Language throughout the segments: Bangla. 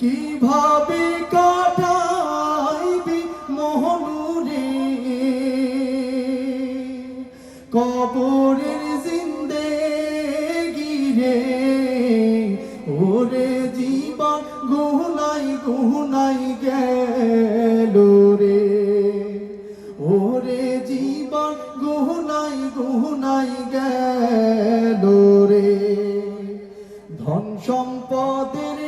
কীভাবে কাটাইবি মোহনুরে? কবরের জিন্দে গিরে ওরে জীবন গুনাই গুনাই গেল রে। ওরে জীবন গুনাই গুনাই গেল রে। ধন সম্পদের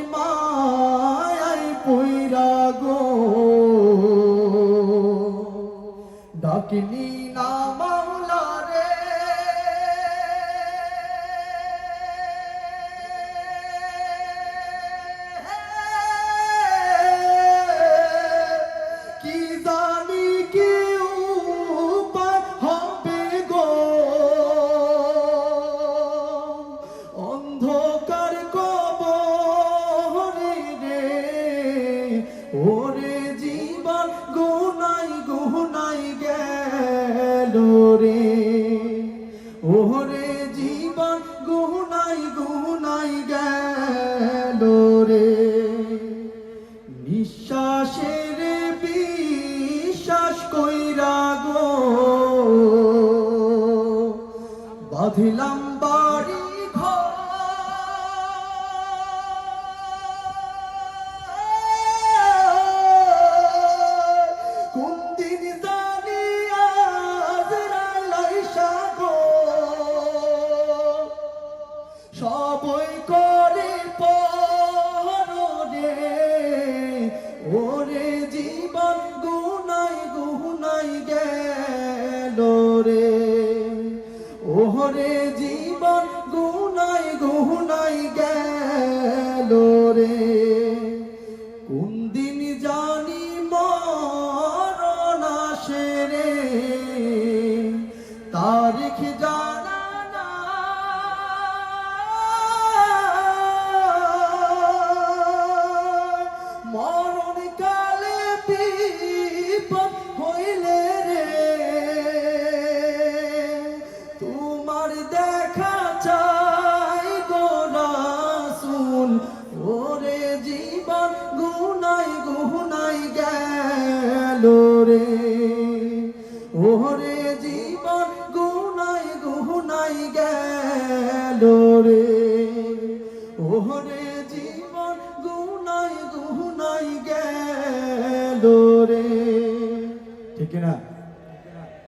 ওরে জীবন গুনাই গুনাই গেল রে। ওরে জীবন গুনাই গুনাই গেল রে। নিঃশ্বাসের বিশ্বাস কইরা গো। বাঁধিলাম রে ওহরে জীবন গুনাই গুনাই গেল রে। কোন দিন জানি মরণ আসে রে, তারিখ জানা গুনাই গুনাই গেল রে। ওরে জীবন গুনাই গুনাই গেল রে। ওরে জীবন গুনাই গুনাই গেল রে। ঠিক না